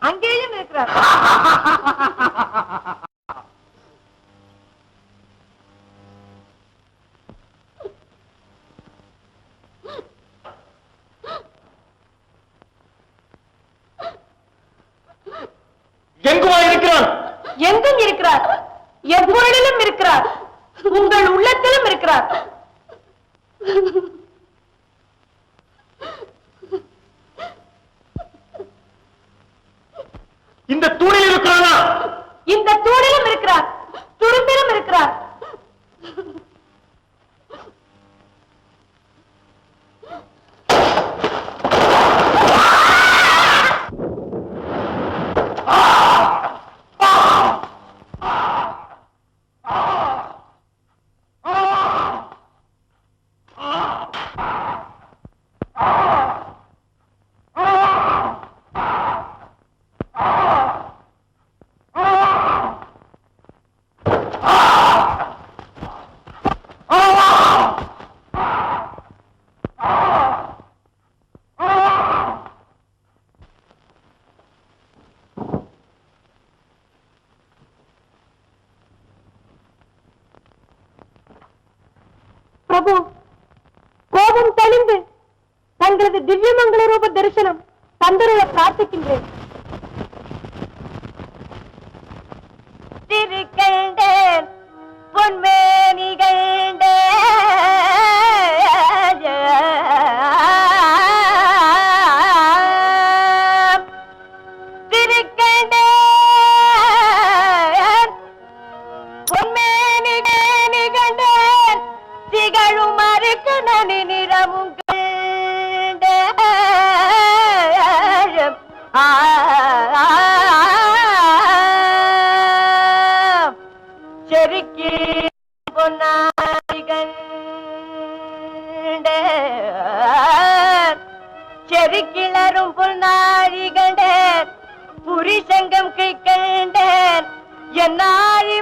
அங்கேயும் இருக்கிறார். இருக்கிறார். எவ்வொழிலும் இருக்கிறார். உங்கள் உள்ளத்திலும் இருக்கிறார். இந்த தூண் பிரபு கோபம் தெளிந்து தங்களது திவ்யமங்கள ரூப தரிசனம் தந்தருள பிரார்த்திக்கின்றேன். செருக்கி பொன்னாரி செருக்கிளரும் புல்நாழி கண்டேன் புரிசங்கம் கை கண்டேன் என் நாழி